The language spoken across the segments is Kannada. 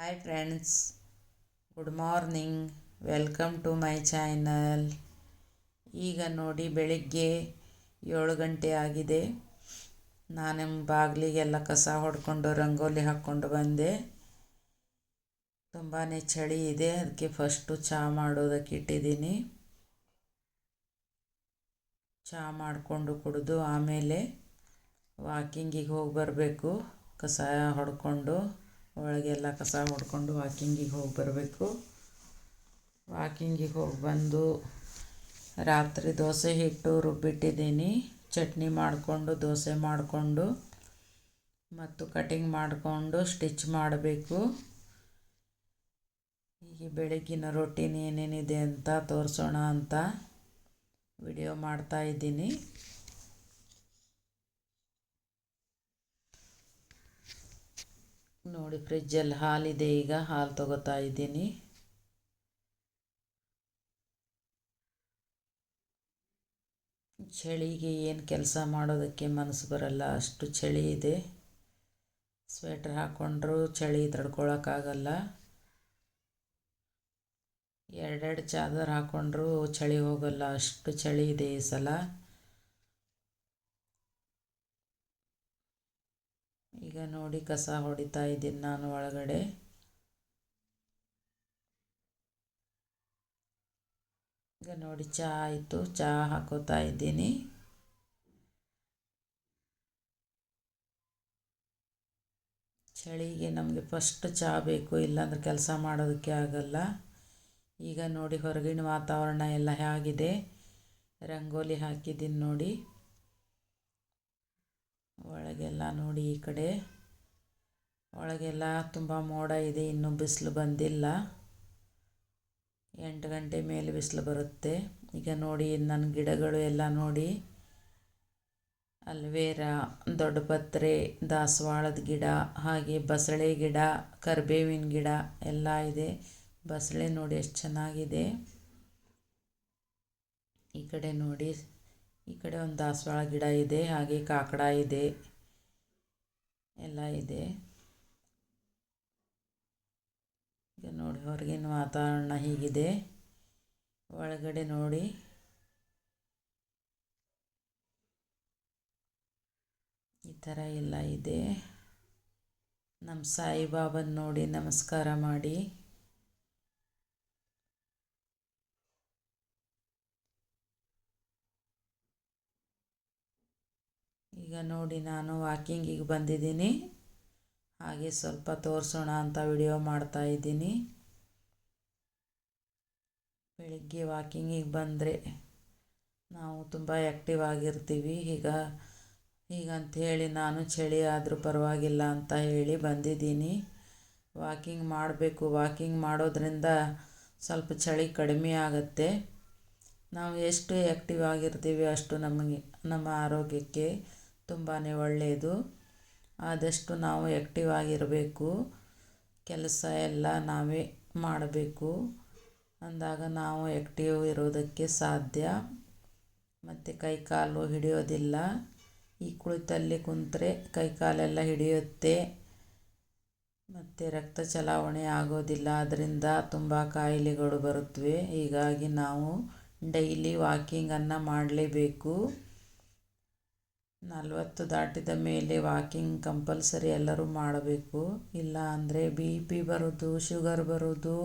Hi friends good morning welcome to my channel ಈಗ ನೋಡಿ ಬೆಳಿಗ್ಗೆ ಏಳು ಗಂಟೆ ಆಗಿದೆ. ನಾನು ಬಾಗಿಲಿಗೆಲ್ಲ ಕಸ ಹೊಡ್ಕೊಂಡು ರಂಗೋಲಿ ಹಾಕ್ಕೊಂಡು ಬಂದೆ. ತುಂಬಾ ಚಳಿ ಇದೆ, ಅದಕ್ಕೆ ಫಸ್ಟು ಚಹಾ ಮಾಡೋದಕ್ಕೆ ಇಟ್ಟಿದ್ದೀನಿ. ಚಹಾ ಮಾಡಿಕೊಂಡು ಕುಡಿದು ಆಮೇಲೆ ವಾಕಿಂಗಿಗೆ ಹೋಗಿ ಬರಬೇಕು, ಕಸ ಹೊಡ್ಕೊಂಡು. ಒಳಗೆಲ್ಲ ಕಸ ಹೊಡ್ಕೊಂಡು ವಾಕಿಂಗಿಗೆ ಹೋಗಿ ಬರಬೇಕು. ವಾಕಿಂಗಿಗೆ ಹೋಗಿ ಬಂದು ರಾತ್ರಿ ದೋಸೆ ಹಿಟ್ಟು ರುಬ್ಬಿಟ್ಟಿದ್ದೀನಿ. ಚಟ್ನಿ ಮಾಡಿಕೊಂಡು, ದೋಸೆ ಮಾಡಿಕೊಂಡು ಮತ್ತು ಕಟಿಂಗ್ ಮಾಡಿಕೊಂಡು ಸ್ಟಿಚ್ ಮಾಡಬೇಕು. ಹೀಗೆ ಬೆಳಗ್ಗಿನ ರೊಟೀನ್ ಏನೇನಿದೆ ಅಂತ ತೋರಿಸೋಣ ಅಂತ ವಿಡಿಯೋ ಮಾಡ್ತಾ ನೋಡಿ ಫ್ರಿಜ್ಜಲ್ಲಿ ಹಾಲಿದೆ. ಈಗ ಹಾಲು ತಗೋತಾ ಇದ್ದೀನಿ. ಚಳಿಗೆ ಏನು ಕೆಲಸ ಮಾಡೋದಕ್ಕೆ ಮನಸ್ಸು ಬರಲ್ಲ. ಅಷ್ಟು ಚಳಿ ಇದೆ. ಸ್ವೆಟ್ರ್ ಹಾಕ್ಕೊಂಡ್ರೂ ಚಳಿ ತಡ್ಕೊಳಕ್ಕಾಗಲ್ಲ. ಎರಡೆರಡು ಚಾದರ್ ಹಾಕ್ಕೊಂಡ್ರೂ ಚಳಿ ಹೋಗಲ್ಲ. ಅಷ್ಟು ಚಳಿ ಇದೆ ಈ ಸಲ. ಈಗ ನೋಡಿ ಕಸ ಹೊಡಿತಾ ಇದ್ದೀನಿ ನಾನು ಒಳಗಡೆ. ಈಗ ನೋಡಿ ಚಹಾ ಆಯಿತು. ಚಹಾ ಹಾಕೋತಾ ಇದ್ದೀನಿ. ಚಳಿಗೆ ನಮಗೆ ಫಸ್ಟ್ ಚಹಾ ಬೇಕು, ಇಲ್ಲಾಂದ್ರೆ ಕೆಲಸ ಮಾಡೋದಕ್ಕೆ ಆಗಲ್ಲ. ಈಗ ನೋಡಿ ಹೊರಗಿನ ವಾತಾವರಣ ಎಲ್ಲ ಹೇಗಿದೆ. ರಂಗೋಲಿ ಹಾಕಿದ್ದೀನಿ ನೋಡಿ. ಒಳಗೆಲ್ಲ ನೋಡಿ ಈ ಕಡೆ. ಒಳಗೆಲ್ಲ ತುಂಬ ಮೋಡ ಇದೆ, ಇನ್ನೂ ಬಿಸಿಲು ಬಂದಿಲ್ಲ. ಎಂಟು ಗಂಟೆ ಮೇಲೆ ಬಿಸಿಲು ಬರುತ್ತೆ. ಈಗ ನೋಡಿ ನನ್ನ ಗಿಡಗಳು ಎಲ್ಲ ನೋಡಿ. ಅಲ್ವೇರ, ದೊಡ್ಡ ಪತ್ರೆ, ದಾಸವಾಳದ ಗಿಡ, ಹಾಗೆ ಬಸಳೆ ಗಿಡ, ಕರಿಬೇವಿನ ಗಿಡ ಎಲ್ಲ ಇದೆ. ಬಸಳೆ ನೋಡಿ ಎಷ್ಟು ಚೆನ್ನಾಗಿದೆ. ಈ ಕಡೆ ನೋಡಿ. ಈ ಕಡೆ ಒಂದು ದಾಸವಾಳ ಗಿಡ ಇದೆ, ಹಾಗೆ ಕಾಕಡ ಇದೆ, ಎಲ್ಲ ಇದೆ. ಈಗ ನೋಡಿ, ಹೊರಗಿನ ವಾತಾವರಣ ಹೀಗಿದೆ. ಒಳಗಡೆ ನೋಡಿ. ಈ ಥರ ಎಲ್ಲ ಇದೆ. ನಮ್ಮ ಸಾಯಿಬಾಬನ ನೋಡಿ, ನಮಸ್ಕಾರ ಮಾಡಿ. ಈಗ ನೋಡಿ ನಾನು ವಾಕಿಂಗಿಗೆ ಬಂದಿದ್ದೀನಿ. ಹಾಗೆ ಸ್ವಲ್ಪ ತೋರಿಸೋಣ ಅಂತ ವಿಡಿಯೋ ಮಾಡ್ತಾ ಇದ್ದೀನಿ. ಬೆಳಿಗ್ಗೆ ವಾಕಿಂಗಿಗೆ ಬಂದರೆ ನಾವು ತುಂಬ ಆ್ಯಕ್ಟಿವ್ ಆಗಿರ್ತೀವಿ. ಈಗ ಹೀಗಂತ ಹೇಳಿ ನಾನು ಚಳಿ ಆದರೂ ಪರವಾಗಿಲ್ಲ ಅಂತ ಹೇಳಿ ಬಂದಿದ್ದೀನಿ. ವಾಕಿಂಗ್ ಮಾಡಬೇಕು. ವಾಕಿಂಗ್ ಮಾಡೋದ್ರಿಂದ ಸ್ವಲ್ಪ ಚಳಿ ಕಡಿಮೆ ಆಗುತ್ತೆ. ನಾವು ಎಷ್ಟು ಆ್ಯಕ್ಟಿವ್ ಆಗಿರ್ತೀವಿ ಅಷ್ಟು ನಮಗೆ, ನಮ್ಮ ಆರೋಗ್ಯಕ್ಕೆ ತುಂಬಾ ಒಳ್ಳೆಯದು. ಆದಷ್ಟು ನಾವು ಆ್ಯಕ್ಟಿವ್ ಆಗಿರಬೇಕು. ಕೆಲಸ ಎಲ್ಲ ನಾವೇ ಮಾಡಬೇಕು. ಅಂದಾಗ ನಾವು ಆ್ಯಕ್ಟಿವ್ ಇರೋದಕ್ಕೆ ಸಾಧ್ಯ. ಮತ್ತು ಕೈ ಕಾಲು ಹಿಡಿಯೋದಿಲ್ಲ. ಈ ಕುಳಿತಲ್ಲಿ ಕುಂತರೆ ಕೈ ಕಾಲೆಲ್ಲ ಹಿಡಿಯುತ್ತೆ. ಮತ್ತು ರಕ್ತ ಚಲಾವಣೆ ಆಗೋದಿಲ್ಲ. ಅದರಿಂದ ತುಂಬ ಕಾಯಿಲೆಗಳು ಬರುತ್ತವೆ ಹೀಗಾಗಿ ನಾವು ಡೈಲಿ ವಾಕಿಂಗನ್ನು ಮಾಡಲೇಬೇಕು. ನಲವತ್ತು ದಾಟಿದ ಮೇಲೆ ವಾಕಿಂಗ್ ಕಂಪಲ್ಸರಿ ಎಲ್ಲರೂ ಮಾಡಬೇಕು. ಇಲ್ಲ ಅಂದರೆ ಬಿ ಪಿ ಬರೋದು ಶುಗರ್ ಬರೋದು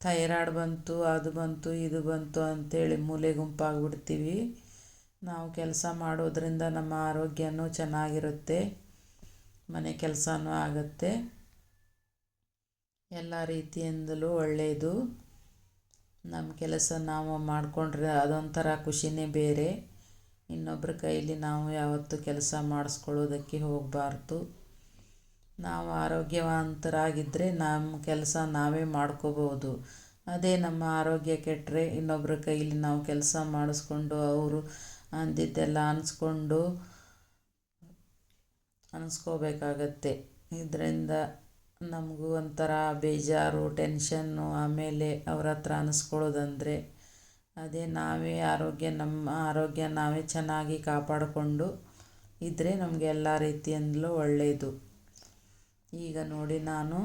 ಥೈರಾಯ್ಡ್ ಬಂತು, ಅದು ಬಂತು, ಇದು ಬಂತು ಅಂಥೇಳಿ ಮೂಲೆ ಗುಂಪಾಗ್ಬಿಡ್ತೀವಿ. ನಾವು ಕೆಲಸ ಮಾಡೋದರಿಂದ ನಮ್ಮ ಆರೋಗ್ಯನೂ ಚೆನ್ನಾಗಿರುತ್ತೆ, ಮನೆ ಕೆಲಸನೂ ಆಗುತ್ತೆ. ಎಲ್ಲ ರೀತಿಯಿಂದಲೂ ಒಳ್ಳೆಯದು ನಮ್ಮ ಕೆಲಸ ನಾವು ಮಾಡಿಕೊಂಡ್ರೆ ಅದೊಂಥರ ಖುಷಿನೇ ಬೇರೆ. ಇನ್ನೊಬ್ಬರ ಕೈಲಿ ನಾವು ಯಾವತ್ತೂ ಕೆಲಸ ಮಾಡಿಸ್ಕೊಳ್ಳೋದಕ್ಕೆ ಹೋಗಬಾರ್ದು. ನಾವು ಆರೋಗ್ಯವಂತರಾಗಿದ್ದರೆ ನಮ್ಮ ಕೆಲಸ ನಾವೇ ಮಾಡ್ಕೋಬೋದು ಅದೇ ನಮ್ಮ ಆರೋಗ್ಯ ಕೆಟ್ಟರೆ ಇನ್ನೊಬ್ಬರ ಕೈಲಿ ನಾವು ಕೆಲಸ ಮಾಡಿಸ್ಕೊಂಡು ಅವರು ಅಂದಿದ್ದೆಲ್ಲ ಅನಿಸ್ಕೊಂಡು ಅನಿಸ್ಕೋಬೇಕಾಗತ್ತೆ. ಇದರಿಂದ ನಮಗೂ ಒಂಥರ ಬೇಜಾರು, ಟೆನ್ಷನ್ನು ಆಮೇಲೆ ಅವ್ರ ಹತ್ರ ಅನಿಸ್ಕೊಳ್ಳೋದಂದರೆ ಅದೇ ನಾವೇ ಆರೋಗ್ಯ, ನಮ್ಮ ಆರೋಗ್ಯ ನಾವೇ ಚೆನ್ನಾಗಿ ಕಾಪಾಡಿಕೊಂಡು ಇದ್ದರೆ ನಮಗೆ ಎಲ್ಲ ರೀತಿಯಿಂದಲೂ ಒಳ್ಳೆಯದು ಈಗ ನೋಡಿ ನಾನು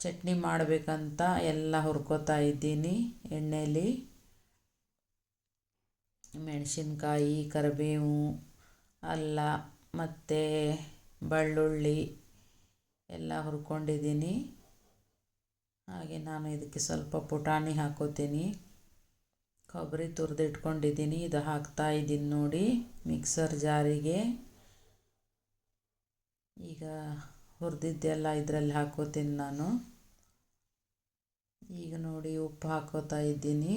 ಚಟ್ನಿ ಮಾಡಬೇಕಂತ ಎಲ್ಲ ಹುರ್ಕೋತಾ ಇದ್ದೀನಿ. ಎಣ್ಣೆಯಲ್ಲಿ ಮೆಣಸಿನ್ಕಾಯಿ, ಕರಿಬೇವು, ಅಲ್ಲ ಮತ್ತು ಬೆಳ್ಳುಳ್ಳಿ ಎಲ್ಲ ಹುರ್ಕೊಂಡಿದ್ದೀನಿ. ಹಾಗೆ ನಾನು ಇದಕ್ಕೆ ಸ್ವಲ್ಪ ಪುಟಾಣಿ ಹಾಕೋತೀನಿ. ಕೊಬ್ಬರಿ ತುರಿದಿಟ್ಕೊಂಡಿದ್ದೀನಿ, ಇದು ಹಾಕ್ತಾ ಇದ್ದೀನಿ ನೋಡಿ ಮಿಕ್ಸರ್ ಜಾರಿಗೆ. ಈಗ ಹುರಿದಿದ್ದೆಲ್ಲ ಇದರಲ್ಲಿ ಹಾಕೋತೀನಿ ನಾನು. ಈಗ ನೋಡಿ ಉಪ್ಪು ಹಾಕೋತಾ ಇದ್ದೀನಿ.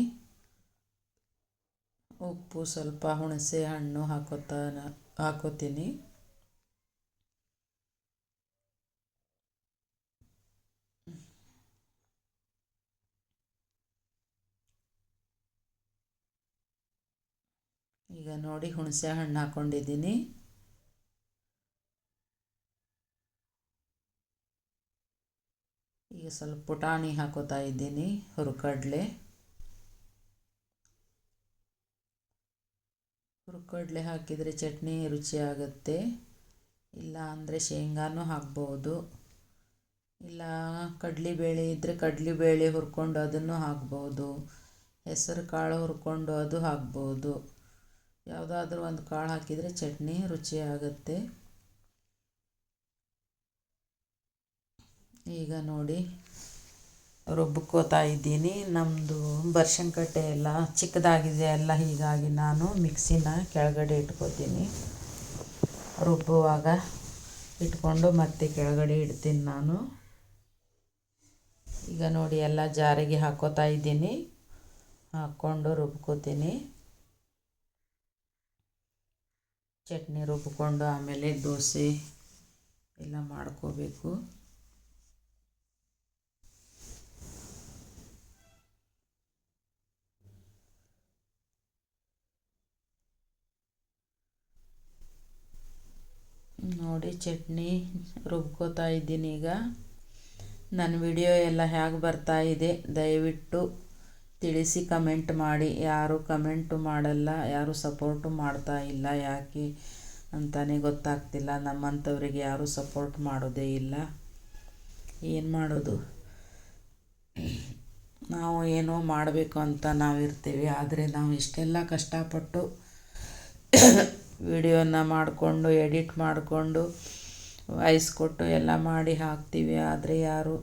ಉಪ್ಪು ಸ್ವಲ್ಪ ಹುಣಸೆ ಹಣ್ಣು ಹಾಕೋತಾ, ಹಾಕೋತೀನಿ. ಈಗ ನೋಡಿ ಹುಣಸೆ ಹಣ್ಣು ಹಾಕ್ಕೊಂಡಿದ್ದೀನಿ ಈಗ ಸ್ವಲ್ಪ ಪುಟಾಣಿ ಹಾಕೋತಾ ಇದ್ದೀನಿ, ಹುರ್ಕಡ್ಲೆ. ಹುರ್ಕಡ್ಲೆ ಹಾಕಿದರೆ ಚಟ್ನಿ ರುಚಿಯಾಗುತ್ತೆ ಇಲ್ಲ ಅಂದರೆ ಶೇಂಗಾನೂ ಹಾಕ್ಬೋದು. ಇಲ್ಲ ಕಡಲೆಬೇಳೆ ಇದ್ದರೆ ಕಡಲೆಬೇಳೆ ಹುರ್ಕೊಂಡು ಅದನ್ನು ಹಾಕ್ಬೋದು. ಹೆಸರು ಕಾಳು ಹುರ್ಕೊಂಡು ಅದು ಹಾಕ್ಬೋದು. ಯಾವುದಾದ್ರೂ ಒಂದು ಕಾಳು ಹಾಕಿದರೆ ಚಟ್ನಿ ರುಚಿಯಾಗುತ್ತೆ. ಈಗ ನೋಡಿ, ರುಬ್ಕೋತಾ ಇದ್ದೀನಿ. ನಮ್ಮದು ಬರ್ಶಂಕಟ್ಟೆ ಎಲ್ಲ ಚಿಕ್ಕದಾಗಿದೆ ಎಲ್ಲ ಹೀಗಾಗಿ ನಾನು ಮಿಕ್ಸಿನ ಕೆಳಗಡೆ ಇಟ್ಕೋತೀನಿ. ರುಬ್ಬುವಾಗ ಇಟ್ಕೊಂಡು ಮತ್ತೆ ಕೆಳಗಡೆ ಇಡ್ತೀನಿ ನಾನು. ಈಗ ನೋಡಿ, ಎಲ್ಲ ಜಾರಿಗೆ ಹಾಕೋತಾ ಇದ್ದೀನಿ. ಹಾಕ್ಕೊಂಡು ರುಬ್ಕೋತೀನಿ. ಚಟ್ನಿ ರುಬ್ಕೊಂಡು ಆಮೇಲೆ ದೋಸೆ ಎಲ್ಲ ಮಾಡ್ಕೋಬೇಕು. ನೋಡಿ ಚಟ್ನಿ ರುಬ್ಕೋತಾ ಇದ್ದೀನಿ ಈಗ. ನನ್ನ ವಿಡಿಯೋ ಎಲ್ಲ ಹೇಗೆ ಬರ್ತಾ ಇದೆ ದಯವಿಟ್ಟು ತಿಳಿಸಿ ಕಮೆಂಟ್ ಮಾಡಿ. ಯಾರು ಕಮೆಂಟು ಮಾಡಲ್ಲ, ಯಾರು ಸಪೋರ್ಟು ಮಾಡ್ತಾ ಇಲ್ಲ, ಯಾಕೆ ಅಂತಲೇ ಗೊತ್ತಾಗ್ತಿಲ್ಲ. ನಮ್ಮಂಥವ್ರಿಗೆ ಯಾರೂ ಸಪೋರ್ಟ್ ಮಾಡೋದೇ ಇಲ್ಲ. ಏನು ಮಾಡೋದು? ನಾವು ಏನೋ ಮಾಡಬೇಕು ಅಂತ ನಾವಿರ್ತೀವಿ. ಆದರೆ ನಾವು ಇಷ್ಟೆಲ್ಲ ಕಷ್ಟಪಟ್ಟು ವಿಡಿಯೋನ ಮಾಡಿಕೊಂಡು, ಎಡಿಟ್ ಮಾಡಿಕೊಂಡು ವಾಯ್ಸ್ ಕೊಟ್ಟು ಎಲ್ಲ ಮಾಡಿ ಹಾಕ್ತೀವಿ. ಆದರೆ ಯಾರು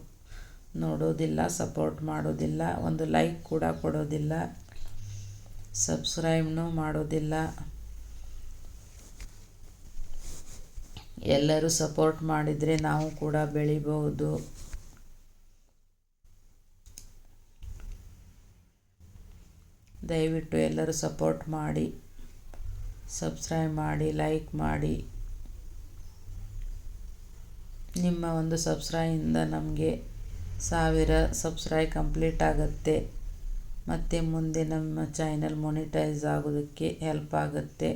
ನೋಡೋದಿಲ್ಲ ಸಪೋರ್ಟ್ ಮಾಡೋದಿಲ್ಲ, ಒಂದು ಲೈಕ್ ಕೂಡ ಕೊಡೋದಿಲ್ಲ ಸಬ್ಸ್ಕ್ರೈಬ್ನೂ ಮಾಡೋದಿಲ್ಲ. ಎಲ್ಲರೂ ಸಪೋರ್ಟ್ ಮಾಡಿದರೆ ನಾವು ಕೂಡ ಬೆಳಿಬಹುದು ದಯವಿಟ್ಟು ಎಲ್ಲರೂ ಸಪೋರ್ಟ್ ಮಾಡಿ ಸಬ್ಸ್ಕ್ರೈಬ್ ಮಾಡಿ ಲೈಕ್ ಮಾಡಿ. ನಿಮ್ಮ ಒಂದು ಸಬ್ಸ್ಕ್ರೈಬಿಂದ ನಮಗೆ ಸಾವಿರ ಸಬ್ಸ್ಕ್ರೈಬ್ ಕಂಪ್ಲೀಟ್ ಆಗುತ್ತೆ. ಮತ್ತು ಮುಂದೆ ನಮ್ಮ ಚಾನಲ್ ಮೊನಿಟೈಸ್ ಆಗೋದಕ್ಕೆ ಹೆಲ್ಪ್ ಆಗುತ್ತೆ.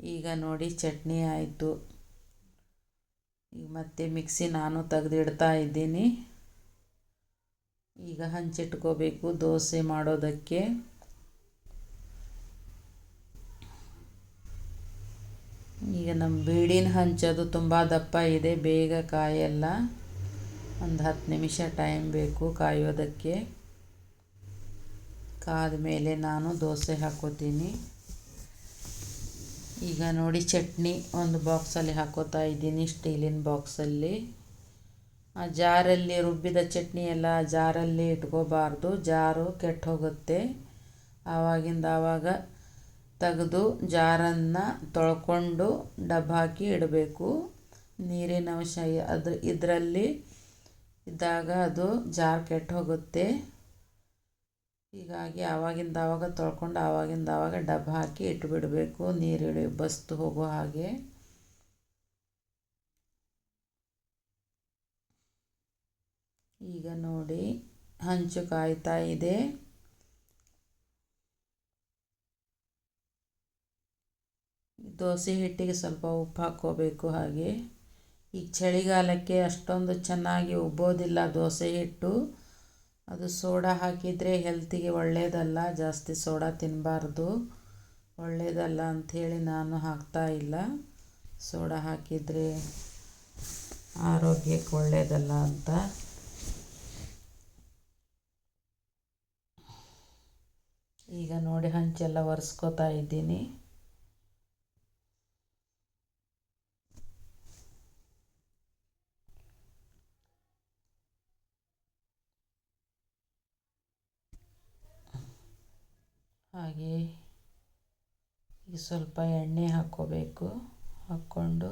ಈಗ ನೋಡಿ ಚಟ್ನಿ ಆಯಿತು. ಈಗ ಮತ್ತೆ ಮಿಕ್ಸಿ ನಾನು ತೆಗೆದಿಡ್ತಾ ಇದ್ದೀನಿ. ಈಗ ಹಂಚಿಟ್ಕೋಬೇಕು ದೋಸೆ ಮಾಡೋದಕ್ಕೆ. ಈಗ ನಮ್ಮ ಬೀಡಿನ ಹಂಚೋದು ತುಂಬ ದಪ್ಪ ಇದೆ, ಬೇಗ ಕಾಯಲ್ಲ. ಒಂದು ಹತ್ತು ನಿಮಿಷ ಟೈಮ್ ಬೇಕು ಕಾಯೋದಕ್ಕೆ. ಕಾದ ಮೇಲೆ ನಾನು ದೋಸೆ ಹಾಕೋತೀನಿ. ಈಗ ನೋಡಿ ಚಟ್ನಿ ಒಂದು ಬಾಕ್ಸಲ್ಲಿ ಹಾಕೋತಾ ಇದ್ದೀನಿ ಸ್ಟೀಲಿನ ಬಾಕ್ಸಲ್ಲಿ. ಆ ಜಾರಲ್ಲಿ ರುಬ್ಬಿದ ಚಟ್ನಿ ಎಲ್ಲ ಜಾರಲ್ಲಿ ಇಟ್ಕೋಬಾರ್ದು. ಜಾರು ಕೆಟ್ಟು ಹೋಗುತ್ತೆ. ಆವಾಗಿಂದ ಆವಾಗ ತೆಗೆದು ಜಾರನ್ನು ತೊಳ್ಕೊಂಡು ಡಬ್ಬ ಹಾಕಿ ಇಡಬೇಕು. ನೀರಿನ ಅಂಶ ಅದು ಇದರಲ್ಲಿ ಇದ್ದಾಗ ಅದು ಜಾರ್ ಕೆಟ್ಟು ಹೋಗುತ್ತೆ. ಹೀಗಾಗಿ ಆವಾಗಿಂದ ಆವಾಗ ತೊಳ್ಕೊಂಡು ಆವಾಗಿಂದ ಆವಾಗ ಡಬ್ಬ ಹಾಕಿ ಇಟ್ಬಿಡಬೇಕು. ನೀರು ಬಸ್ತು ಹೋಗೋ ಹಾಗೆ. ಈಗ ನೋಡಿ ಹಂಚು ಕಾಯ್ತಾ ಇದೆ. ದೋಸೆ ಹಿಟ್ಟಿಗೆ ಸ್ವಲ್ಪ ಉಪ್ಪು ಹಾಕ್ಕೋಬೇಕು ಹಾಗೆ. ಈಗ ಚಳಿಗಾಲಕ್ಕೆ ಅಷ್ಟೊಂದು ಚೆನ್ನಾಗಿ ಉಬ್ಬೋದಿಲ್ಲ ದೋಸೆ ಹಿಟ್ಟು, ಅದು ಸೋಡಾ ಹಾಕಿದರೆ ಹೆಲ್ತಿಗೆ ಒಳ್ಳೆಯದಲ್ಲ ಜಾಸ್ತಿ ಸೋಡಾ ತಿನ್ನಬಾರ್ದು ಒಳ್ಳೆಯದಲ್ಲ ಅಂಥೇಳಿ ನಾನು ಹಾಕ್ತಾ ಇಲ್ಲ. ಸೋಡಾ ಹಾಕಿದರೆ ಆರೋಗ್ಯಕ್ಕೆ ಒಳ್ಳೆಯದಲ್ಲ ಅಂತ. ಈಗ ನೋಡಿ ಹಂಚೆಲ್ಲ ಒರೆಸ್ಕೋತಾ ಇದ್ದೀನಿ. ಸ್ವಲ್ಪ ಎಣ್ಣೆ ಹಾಕ್ಕೋಬೇಕು. ಹಾಕ್ಕೊಂಡು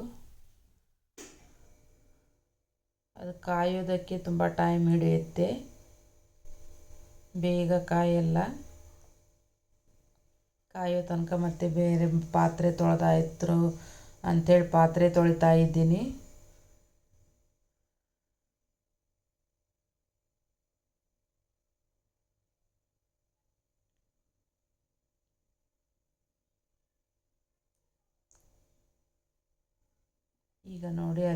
ಅದು ಕಾಯೋದಕ್ಕೆ ತುಂಬ ಟೈಮ್ ಹಿಡಿಯುತ್ತೆ. ಬೇಗ ಕಾಯಲ್ಲ. ಕಾಯೋ ತನಕ ಮತ್ತೆ ಬೇರೆ ಪಾತ್ರೆ ತೊಳೆದಾಯ್ತು ಅಂಥೇಳಿ ಪಾತ್ರೆ ತೊಳಿತಾ ಇದ್ದೀನಿ ಈಗ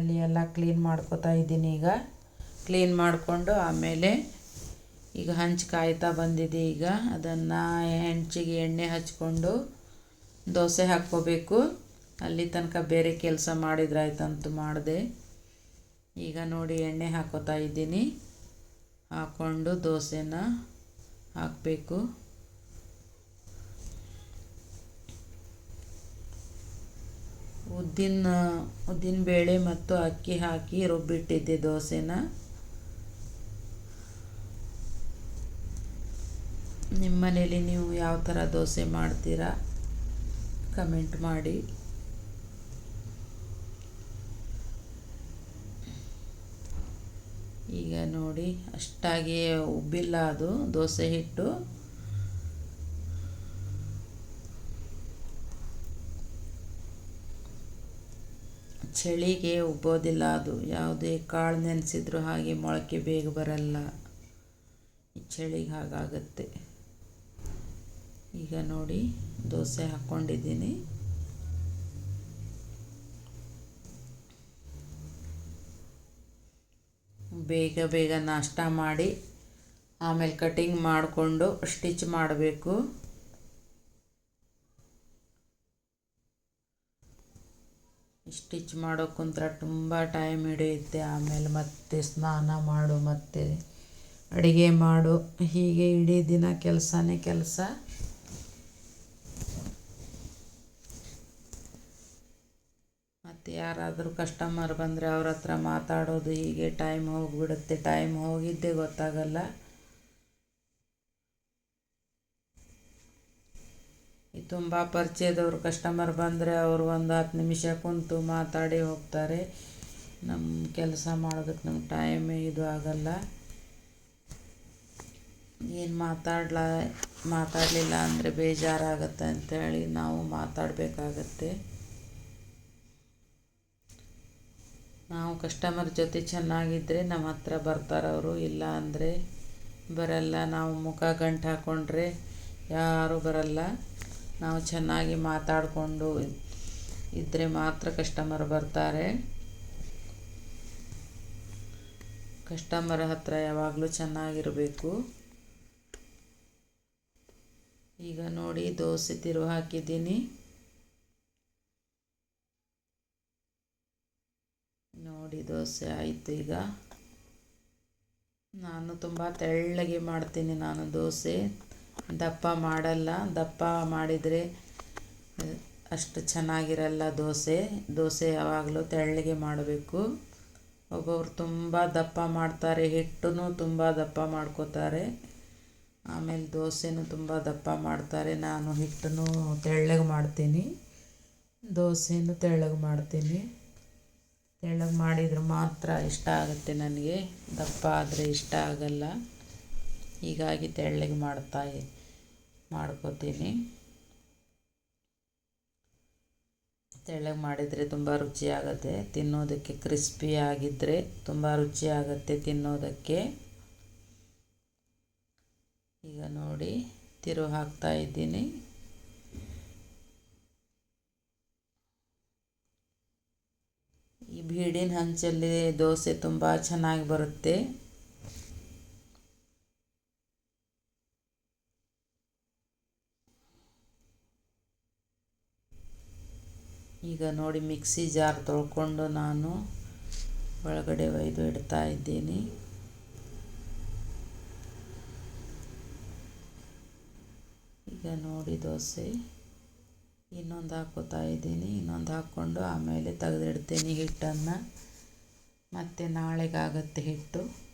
ಅಲ್ಲಿ ಎಲ್ಲ ಕ್ಲೀನ್ ಮಾಡ್ಕೋತಾ ಇದ್ದೀನಿ ಈಗ. ಕ್ಲೀನ್ ಮಾಡಿಕೊಂಡು ಆಮೇಲೆ ಈಗ ಹಂಚು ಕಾಯ್ತಾ ಬಂದಿದೆ ಈಗ. ಅದನ್ನು ಹೆಂಚಿಗೆ ಎಣ್ಣೆ ಹಚ್ಕೊಂಡು ದೋಸೆ ಹಾಕ್ಕೋಬೇಕು. ಅಲ್ಲಿ ತನಕ ಬೇರೆ ಕೆಲಸ ಮಾಡಿದ್ರಾಯ್ತಂತ ಮಾಡಿದೆ. ಈಗ ನೋಡಿ ಎಣ್ಣೆ ಹಾಕೋತಾ ಇದ್ದೀನಿ. ಹಾಕ್ಕೊಂಡು ದೋಸೆನ ಹಾಕಬೇಕು. ಉದ್ದಿನ ಉದ್ದಿನ ಬೇಳೆ ಮತ್ತು ಅಕ್ಕಿ ಹಾಕಿ ರುಬ್ಬಿಟ್ಟಿದ್ದೆ ದೋಸೆನ. ನಿಮ್ಮ ಮನೇಲಿ ನೀವು ಯಾವ ಥರ ದೋಸೆ ಮಾಡ್ತೀರಾ? ಕಮೆಂಟ್ ಮಾಡಿ. ಈಗ ನೋಡಿ ಅಷ್ಟಾಗಿ ಉಬ್ಬಿಲ್ಲ ಅದು, ದೋಸೆ ಹಿಟ್ಟು. ಚಳಿಗೆ ಉಬ್ಬೋದಿಲ್ಲ ಅದು. ಯಾವುದೇ ಕಾಳು ನೆನೆಸಿದ್ರು ಹಾಗೆ ಮೊಳಕೆ ಬೇಗ ಬರಲ್ಲ. ಚಳಿಗೆ ಹಾಗಾಗತ್ತೆ. ಈಗ ನೋಡಿ, ದೋಸೆ ಹಾಕ್ಕೊಂಡಿದ್ದೀನಿ. ಬೇಗ ಬೇಗ ನಾಷ್ಟ ಮಾಡಿ, ಆಮೇಲೆ ಕಟಿಂಗ್ ಮಾಡಿಕೊಂಡು ಸ್ಟಿಚ್ ಮಾಡಬೇಕು. ಸ್ಟಿಚ್ ಮಾಡೋ ಕುಂತ್ರೆ ತುಂಬ ಟೈಮ್ ಹಿಡಿಯುತ್ತೆ. ಆಮೇಲೆ ಮತ್ತೆ ಸ್ನಾನ ಮಾಡು, ಮತ್ತೆ ಅಡುಗೆ ಮಾಡು. ಹೀಗೆ ಇಡೀ ದಿನ ಕೆಲಸನೇ ಕೆಲಸ. ಮತ್ತು ಯಾರಾದರೂ ಕಸ್ಟಮರ್ ಬಂದರೆ ಅವ್ರ ಹತ್ರ ಮಾತಾಡೋದು ಹೀಗೆ ಟೈಮ್ ಹೋಗಿಬಿಡುತ್ತೆ. ಟೈಮ್ ಹೋಗಿದ್ದೇ ಗೊತ್ತಾಗಲ್ಲ ಈ ತುಂಬ ಪರಿಚಯದವ್ರು ಕಸ್ಟಮರ್ ಬಂದರೆ ಅವರು ಒಂದು ಹತ್ತು ನಿಮಿಷ ಕುಂತು ಮಾತಾಡಿ ಹೋಗ್ತಾರೆ. ನಮ್ಮ ಕೆಲಸ ಮಾಡೋದಕ್ಕೆ ನಮ್ಗೆ ಟೈಮೇ ಇದು ಆಗಲ್ಲ. ಏನು ಮಾತಾಡ್ಲ, ಮಾತಾಡಲಿಲ್ಲ ಅಂದರೆ ಬೇಜಾರಾಗತ್ತೆ ಅಂಥೇಳಿ ನಾವು ಮಾತಾಡಬೇಕಾಗತ್ತೆ. ನಾವು ಕಸ್ಟಮರ್ ಜೊತೆ ಚೆನ್ನಾಗಿದ್ದರೆ ನಮ್ಮ ಹತ್ರ ಬರ್ತಾರೆ ಅವರು, ಇಲ್ಲ ಅಂದರೆ ಬರಲ್ಲ. ನಾವು ಮುಖ ಗಂಟು ಹಾಕ್ಕೊಂಡ್ರೆ ಯಾರೂ ಬರಲ್ಲ. ನಾವು ಚೆನ್ನಾಗಿ ಮಾತಾಡಿಕೊಂಡು ಇದ್ದರೆ ಮಾತ್ರ ಕಸ್ಟಮರ್ ಬರ್ತಾರೆ. ಕಸ್ಟಮರ್ ಹತ್ರ ಯಾವಾಗಲೂ ಚೆನ್ನಾಗಿರಬೇಕು. ಈಗ ನೋಡಿ ದೋಸೆ ತಿರು ಹಾಕಿದ್ದೀನಿ. ನೋಡಿ ದೋಸೆ ಆಯಿತು ಈಗ. ನಾನು ತುಂಬ ತೆಳ್ಳಗೆ ಮಾಡ್ತೀನಿ ನಾನು ದೋಸೆ. ದಪ್ಪ ಮಾಡಲ್ಲ, ದಪ್ಪ ಮಾಡಿದರೆ ಅಷ್ಟು ಚೆನ್ನಾಗಿರಲ್ಲ ದೋಸೆ. ದೋಸೆ ಯಾವಾಗಲೂ ತೆಳ್ಳಗೆ ಮಾಡಬೇಕು. ಒಬ್ಬೊಬ್ರು ತುಂಬ ದಪ್ಪ ಮಾಡ್ತಾರೆ ಹಿಟ್ಟು ತುಂಬ ದಪ್ಪ ಮಾಡ್ಕೋತಾರೆ. ಆಮೇಲೆ ದೋಸೆನೂ ತುಂಬ ದಪ್ಪ ಮಾಡ್ತಾರೆ. ನಾನು ಹಿಟ್ಟನ್ನು ತೆಳ್ಳಗೆ ಮಾಡ್ತೀನಿ. ದೋಸೆನೂ ತೆಳ್ಳಗೆ ಮಾಡ್ತೀನಿ. ತೆಳ್ಳಗೆ ಮಾಡಿದರೆ ಮಾತ್ರ ಇಷ್ಟ ಆಗುತ್ತೆ ನನಗೆ. ದಪ್ಪ ಆದರೆ ಇಷ್ಟ ಆಗಲ್ಲ. ಹೀಗಾಗಿ ತೆಳ್ಳಗೆ ಮಾಡ್ತಾ ಮಾಡ್ಕೋತೀನಿ. ತೆಳ್ಳಗೆ ಮಾಡಿದರೆ ತುಂಬ ರುಚಿಯಾಗುತ್ತೆ. ತಿನ್ನೋದಕ್ಕೆ ಕ್ರಿಸ್ಪಿ ಆಗಿದ್ದರೆ ತುಂಬ ರುಚಿಯಾಗುತ್ತೆ ತಿನ್ನೋದಕ್ಕೆ. ಈಗ ನೋಡಿ, ತಿರು ಹಾಕ್ತಾ ಇದ್ದೀನಿ. ಈ ಬೀಡಿನ ಹಂಚಲ್ಲಿ ದೋಸೆ ತುಂಬ ಚೆನ್ನಾಗಿ ಬರುತ್ತೆ. ಈಗ ನೋಡಿ ಮಿಕ್ಸಿ ಜಾರ್ ತೊಳ್ಕೊಂಡು ನಾನು ಒಳಗಡೆ ಒಯ್ದು ಇಡ್ತಾ ಇದ್ದೀನಿ. ಈಗ ನೋಡಿ ದೋಸೆ. ಇನ್ನೊಂದು ಹಾಕೋತಾ ಇದ್ದೀನಿ. ಇನ್ನೊಂದು ಹಾಕ್ಕೊಂಡು ಆಮೇಲೆ ತೆಗೆದಿಡ್ತೀನಿ ಹಿಟ್ಟನ್ನು. ಮತ್ತು ನಾಳೆಗಾಗತ್ತೆ ಹಿಟ್ಟು.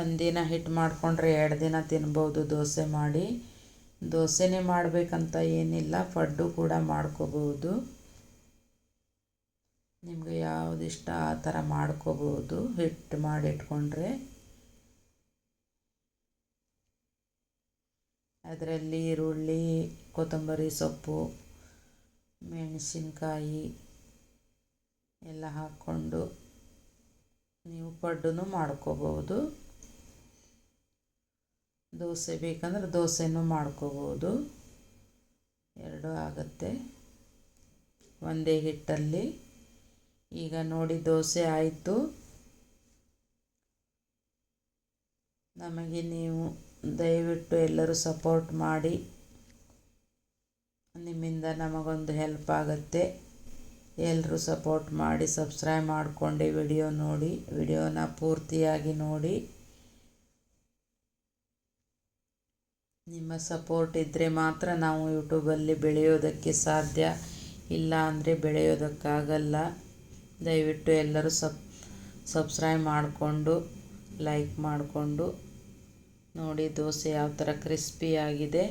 ಒಂದಿನ ಹಿಟ್ಟು ಮಾಡಿಕೊಂಡ್ರೆ ಎರಡು ದಿನ ತಿನ್ಬೋದು, ದೋಸೆ ಮಾಡಿ. ದೋಸೆನೇ ಮಾಡಬೇಕಂತ ಏನಿಲ್ಲ, ಫಡ್ಡು ಕೂಡ ಮಾಡ್ಕೋಬೋದು. ನಿಮಗೆ ಯಾವುದು ಇಷ್ಟ ಆ ಥರ ಮಾಡ್ಕೋಬೋದು ಹಿಟ್ಟು ಮಾಡಿಟ್ಕೊಂಡ್ರೆ. ಅದರಲ್ಲಿ ಈರುಳ್ಳಿ, ಕೊತ್ತಂಬರಿ ಸೊಪ್ಪು, ಮೆಣಸಿನ್ಕಾಯಿ ಎಲ್ಲ ಹಾಕ್ಕೊಂಡು ನೀವು ಪಡ್ಡು ಮಾಡ್ಕೋಬೋದು. ದೋಸೆ ಬೇಕಂದ್ರೆ ದೋಸೆನೂ ಮಾಡ್ಕೋಬೋದು. ಎರಡೂ ಆಗುತ್ತೆ. ಒಂದೇ ಹಿಟ್ಟಲ್ಲಿ. ಈಗ ನೋಡಿ ದೋಸೆ ಆಯಿತು. ನಮಗೆ ನೀವು ದಯವಿಟ್ಟು ಎಲ್ಲರೂ ಸಪೋರ್ಟ್ ಮಾಡಿ. ನಿಮ್ಮಿಂದ ನಮಗೊಂದು ಹೆಲ್ಪ್ ಆಗುತ್ತೆ. ಎಲ್ಲರೂ ಸಪೋರ್ಟ್ ಮಾಡಿ, ಸಬ್ಸ್ಕ್ರೈಬ್ ಮಾಡಿಕೊಂಡು ವಿಡಿಯೋ ನೋಡಿ, ವಿಡಿಯೋನ ಪೂರ್ತಿಯಾಗಿ ನೋಡಿ. ನಿಮ್ಮ ಸಪೋರ್ಟ್ ಇದ್ದರೆ ಮಾತ್ರ ನಾವು ಯೂಟ್ಯೂಬಲ್ಲಿ ಬೆಳೆಯೋದಕ್ಕೆ ಸಾಧ್ಯ. ಇಲ್ಲ ಅಂದರೆ ಬೆಳೆಯೋದಕ್ಕಾಗಲ್ಲ. ದಯವಿಟ್ಟು ಎಲ್ಲರೂ ಸಬ್ ಸಬ್ಸ್ಕ್ರೈಬ್ ಮಾಡಿಕೊಂಡು ಲೈಕ್ ಮಾಡಿಕೊಂಡು. ನೋಡಿ ದೋಸೆ ಯಾವ ಥರ ಕ್ರಿಸ್ಪಿಯಾಗಿದೆ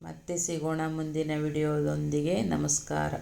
ಮತ್ತೆ ಸಿಗೋಣ ಮುಂದಿನ ವಿಡಿಯೋದೊಂದಿಗೆ ನಮಸ್ಕಾರ.